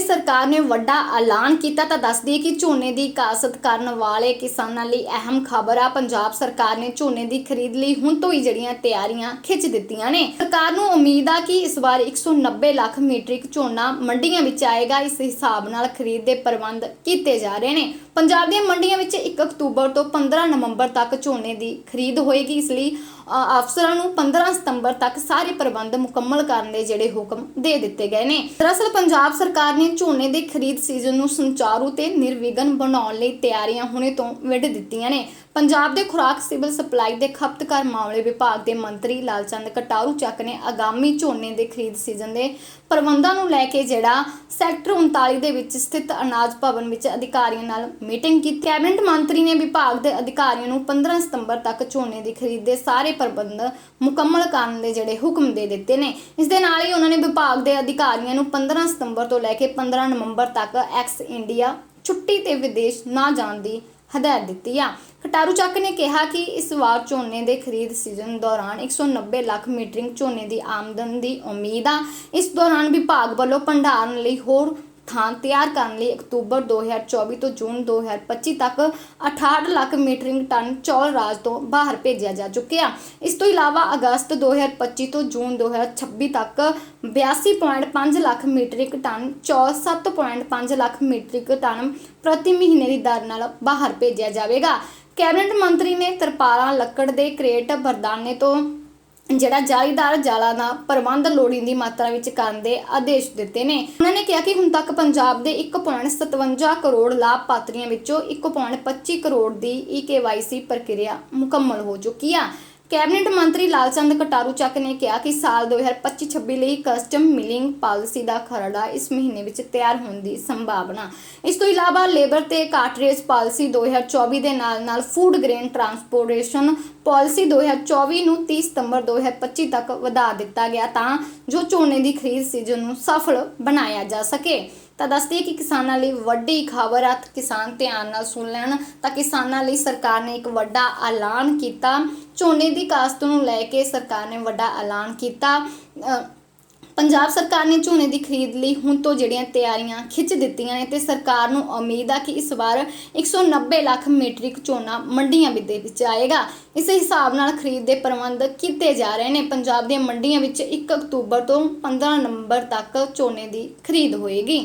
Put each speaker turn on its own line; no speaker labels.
ਲਈ ਸਰਕਾਰ ਨੇ ਵੱਡਾ ਐਲਾਨ ਕੀਤਾ ਤਾਂ ਦੱਸਦੀ ਦਈਏ ਕਿ ਝੋਨੇ ਦੀ ਕਾਸ਼ਤ ਕਰਨ ਵਾਲੇ ਕਿਸਾਨਾਂ ਲਈ ਅਹਿਮ ਖਬਰ ਆ। ਪੰਜਾਬ ਸਰਕਾਰ ਨੇ ਝੋਨੇ ਦੀ ਖਰੀਦ ਲਈ ਹੁਣ ਤੋਂ ਹੀ ਜਿਹੜੀਆਂ ਤਿਆਰੀਆਂ ਖਿੱਚ ਦਿੱਤੀਆਂ ਨੇ। ਸਰਕਾਰ ਨੂੰ ਉਮੀਦ ਆ ਕਿ ਇਸ ਵਾਰ 190 ਲੱਖ ਮੀਟ੍ਰਿਕ ਝੋਨਾ ਮੰਡੀਆਂ ਵਿੱਚ ਆਏਗਾ। ਇਸ ਹਿਸਾਬ ਨਾਲ ਖਰੀਦ ਦੇ ਪ੍ਰਬੰਧ ਕੀਤੇ ਜਾ ਰਹੇ ਨੇ। ਪੰਜਾਬ ਦੀਆਂ ਮੰਡੀਆਂ ਵਿੱਚ 1 ਅਕਤੂਬਰ ਤੋਂ 15 ਨਵੰਬਰ ਤੱਕ ਝੋਨੇ ਦੀ ਖਰੀਦ ਹੋਏਗੀ। ਇਸ ਲਈ ਅਫਸਰਾਂ ਨੂੰ 15 ਸਤੰਬਰ ਤੱਕ ਸਾਰੇ ਪ੍ਰਬੰਧ ਮੁਕੰਮਲ ਕਰਨ ਦੇ ਜਿਹੜੇ ਹੁਕਮ ਦੇ ਦਿੱਤੇ ਗਏ ਨੇ। ਦਰਅਸਲ, ਪੰਜਾਬ ਸਰਕਾਰ ਨੇ ਝੋਨੇ ਦੇ ਖਰੀਦ ਸੀਜ਼ਨ ਨੂੰ ਸੰਚਾਰੂ ਤੇ ਨਿਰਵਿਘਨ ਬਣਾਉਣ ਲਈ ਤਿਆਰੀਆਂ ਹੁਣੇ ਤੋਂ ਵਿੱਢ ਦਿੱਤੀਆਂ ਨੇ। ਪੰਜਾਬ ਦੇ ਖੁਰਾਕ, ਸਿਵਲ ਸਪਲਾਈ ਦੇ ਖਪਤਕਾਰ ਮਾਮਲੇ ਵਿਭਾਗ ਦੇ ਮੰਤਰੀ ਲਾਲਚੰਦ ਕਟਾਰੂ ਚੱਕ ਨੇ ਆਗਾਮੀ ਝੋਨੇ ਦੇ ਖਰੀਦ ਸੀਜ਼ਨ ਦੇ ਪ੍ਰਬੰਧਾਂ ਨੂੰ ਲੈ ਕੇ ਜਿਹੜਾ ਸੈਕਟਰ 39 ਦੇ ਵਿੱਚ ਸਥਿਤ ਅਨਾਜ ਭਵਨ ਵਿੱਚ ਅਧਿਕਾਰੀਆਂ ਨਾਲ ਮੀਟਿੰਗ ਕੀਤੀ। ਕੈਬਨਿਟ ਮੰਤਰੀ ਨੇ ਵਿਭਾਗ ਦੇ ਅਧਿਕਾਰੀਆਂ ਨੂੰ 15 ਸਤੰਬਰ ਤੱਕ ਝੋਨੇ ਦੀ ਖਰੀਦ ਦੇ ਸਾਰੇ ਪ੍ਰਬੰਧ ਮੁਕੰਮਲ ਕਰਨ ਦੇ ਜਿਹੜੇ ਹੁਕਮ ਦੇ ਦਿੱਤੇ ਨੇ। ਇਸ ਦੇ ਨਾਲ ਹੀ ਉਹਨਾਂ ਨੇ ਵਿਭਾਗ ਦੇ ਅਧਿਕਾਰੀਆਂ ਨੂੰ 15 ਸਤੰਬਰ ਤੋਂ ਲੈ ਕੇ 15 ਨਵੰਬਰ ਤੱਕ ਐਕਸ ਇੰਡੀਆ ਛੁੱਟੀ ਤੇ ਵਿਦੇਸ਼ ਨਾ ਜਾਣ ਦੀ ਹਦਾਇਤ ਦਿੱਤੀ ਆ। ਖਟਾਰੂ ਚੱਕ ਨੇ ਕਿਹਾ ਕਿ ਇਸ ਵਾਰ ਝੋਨੇ ਦੇ ਖਰੀਦ ਸੀਜ਼ਨ ਦੌਰਾਨ 190 ਲੱਖ ਮੀਟਰਿੰਗ ਝੋਨੇ ਦੀ ਆਮਦਨ ਦੀ ਉਮੀਦ ਆ। ਇਸ ਦੌਰਾਨ ਵਿਭਾਗ ਵੱਲੋਂ ਭੰਡਾਰਨ ਲਈ ਹੋਰ ਥਾਂ ਤਿਆਰ ਕਰਨ ਲਈ ਅਕਤੂਬਰ 2024 ਤੋਂ ਜੂਨ 2025 ਤੱਕ 68 ਲੱਖ ਮੀਟਰਿੰਗ ਟਨ ਚੌਲ ਰਾਜ ਤੋਂ ਬਾਹਰ ਭੇਜਿਆ ਜਾ ਚੁੱਕਿਆ। ਇਸ ਤੋਂ ਇਲਾਵਾ ਅਗਸਤ 2025 ਤੋਂ ਜੂਨ 2026 ਤੱਕ 82.5 ਲੱਖ ਮੀਟਰਿਕ ਟਨ ਚੌਲ 7.5 ਲੱਖ ਮੀਟਰਿਕ ਟਨ ਪ੍ਰਤੀ ਮਹੀਨੇ ਦੀ ਦਰ ਨਾਲ ਬਾਹਰ ਭੇਜਿਆ ਜਾਵੇਗਾ। ਕੈਬਨਿਟ ਮੰਤਰੀ ਨੇ ਤਰਪਾਲਾਂ, ਲੱਕੜ ਦੇ ਕਰੇਟ ਬਰਦਾਨੇ ਤੋਂ ਜਿਹੜਾ ਜਾਲੀਦਾਰ ਜਾਲਾਂ ਦਾ ਪ੍ਰਬੰਧ ਲੋੜੀਂਦੀ ਮਾਤਰਾ ਵਿੱਚ ਕਰਨ ਦੇ ਆਦੇਸ਼ ਦਿੱਤੇ ਨੇ। ਉਹਨਾਂ ਨੇ ਕਿਹਾ ਕਿ ਹੁਣ ਤੱਕ ਪੰਜਾਬ ਦੇ 1.57 ਕਰੋੜ ਲਾਭਪਾਤਰੀਆਂ ਵਿੱਚੋਂ 1.25 ਕਰੋੜ ਦੀ ਈ ਈਕੇਵਾਈਸੀ ਪ੍ਰਕਿਰਿਆ ਮੁਕੰਮਲ ਹੋ ਚੁੱਕੀ ਆ। ਕੈਬਨਿਟ ਮੰਤਰੀ ਲਾਲਚੰਦ ਕਟਾਰੂ ਚੱਕ ਨੇ ਕਿਹਾ ਕਿ ਸਾਲ 2025-26 ਲਈ ਕਸਟਮ ਮਿਲਿੰਗ ਪਾਲਿਸੀ ਦਾ ਖਰੜਾ ਇਸ ਮਹੀਨੇ ਵਿੱਚ ਤਿਆਰ ਹੋਣ ਦੀ ਸੰਭਾਵਨਾ। ਇਸ ਤੋਂ ਇਲਾਵਾ ਲੇਬਰ ਤੇ ਕਾਟਰੇਜ ਪਾਲਿਸੀ 2024 ਦੇ ਨਾਲ-ਨਾਲ ਫੂਡ ਗ੍ਰੇਨ ਟਰਾਂਸਪੋਰਟੇਸ਼ਨ ਪਾਲਿਸੀ 2024 ਨੂੰ 30 ਸਤੰਬਰ 2025 ਤੱਕ ਵਧਾ ਦਿੱਤਾ ਗਿਆ ਤਾਂ ਜੋ ਝੋਨੇ ਦੀ ਖਰੀਦ ਸੀਜ਼ਨ ਨੂੰ ਸਫਲ ਬਣਾਇਆ ਜਾ ਸਕੇ। ਤਾਂ ਦੱਸਦੀ ਕਿ ਕਿਸਾਨਾਂ ਲਈ ਵੱਡੀ ਖਬਰ ਆ, ਕਿਸਾਨ ਧਿਆਨ ਨਾਲ ਸੁਣ ਲੈਣ। ਤਾਂ ਕਿਸਾਨਾਂ ਲਈ ਸਰਕਾਰ ਨੇ ਇੱਕ ਵੱਡਾ ਐਲਾਨ ਕੀਤਾ। ਝੋਨੇ ਦੀ ਕਾਸ਼ਤ ਨੂੰ ਲੈ ਕੇ ਸਰਕਾਰ ਨੇ ਵੱਡਾ ਐਲਾਨ ਕੀਤਾ। ਪੰਜਾਬ ਸਰਕਾਰ ਨੇ ਝੋਨੇ ਦੀ ਖਰੀਦ ਲਈ ਹੁਣ ਤੋਂ ਜਿਹੜੀਆਂ ਤਿਆਰੀਆਂ ਖਿੱਚ ਦਿੱਤੀਆਂ ਨੇ ਤੇ ਸਰਕਾਰ ਨੂੰ ਉਮੀਦ ਆ ਕਿ ਇਸ ਵਾਰ 190 ਲੱਖ ਮੀਟ੍ਰਿਕ ਝੋਨਾ ਮੰਡੀਆਂ ਵਿੱਚ ਦੇ ਵਿੱਚ ਆਏਗਾ। ਇਸੇ ਹਿਸਾਬ ਨਾਲ ਖਰੀਦ ਦੇ ਪ੍ਰਬੰਧ ਕੀਤੇ ਜਾ ਰਹੇ ਨੇ। ਪੰਜਾਬ ਦੀਆਂ ਮੰਡੀਆਂ ਵਿੱਚ 1 ਅਕਤੂਬਰ ਤੋਂ 15 ਨਵੰਬਰ ਤੱਕ ਝੋਨੇ ਦੀ ਖਰੀਦ ਹੋਏਗੀ।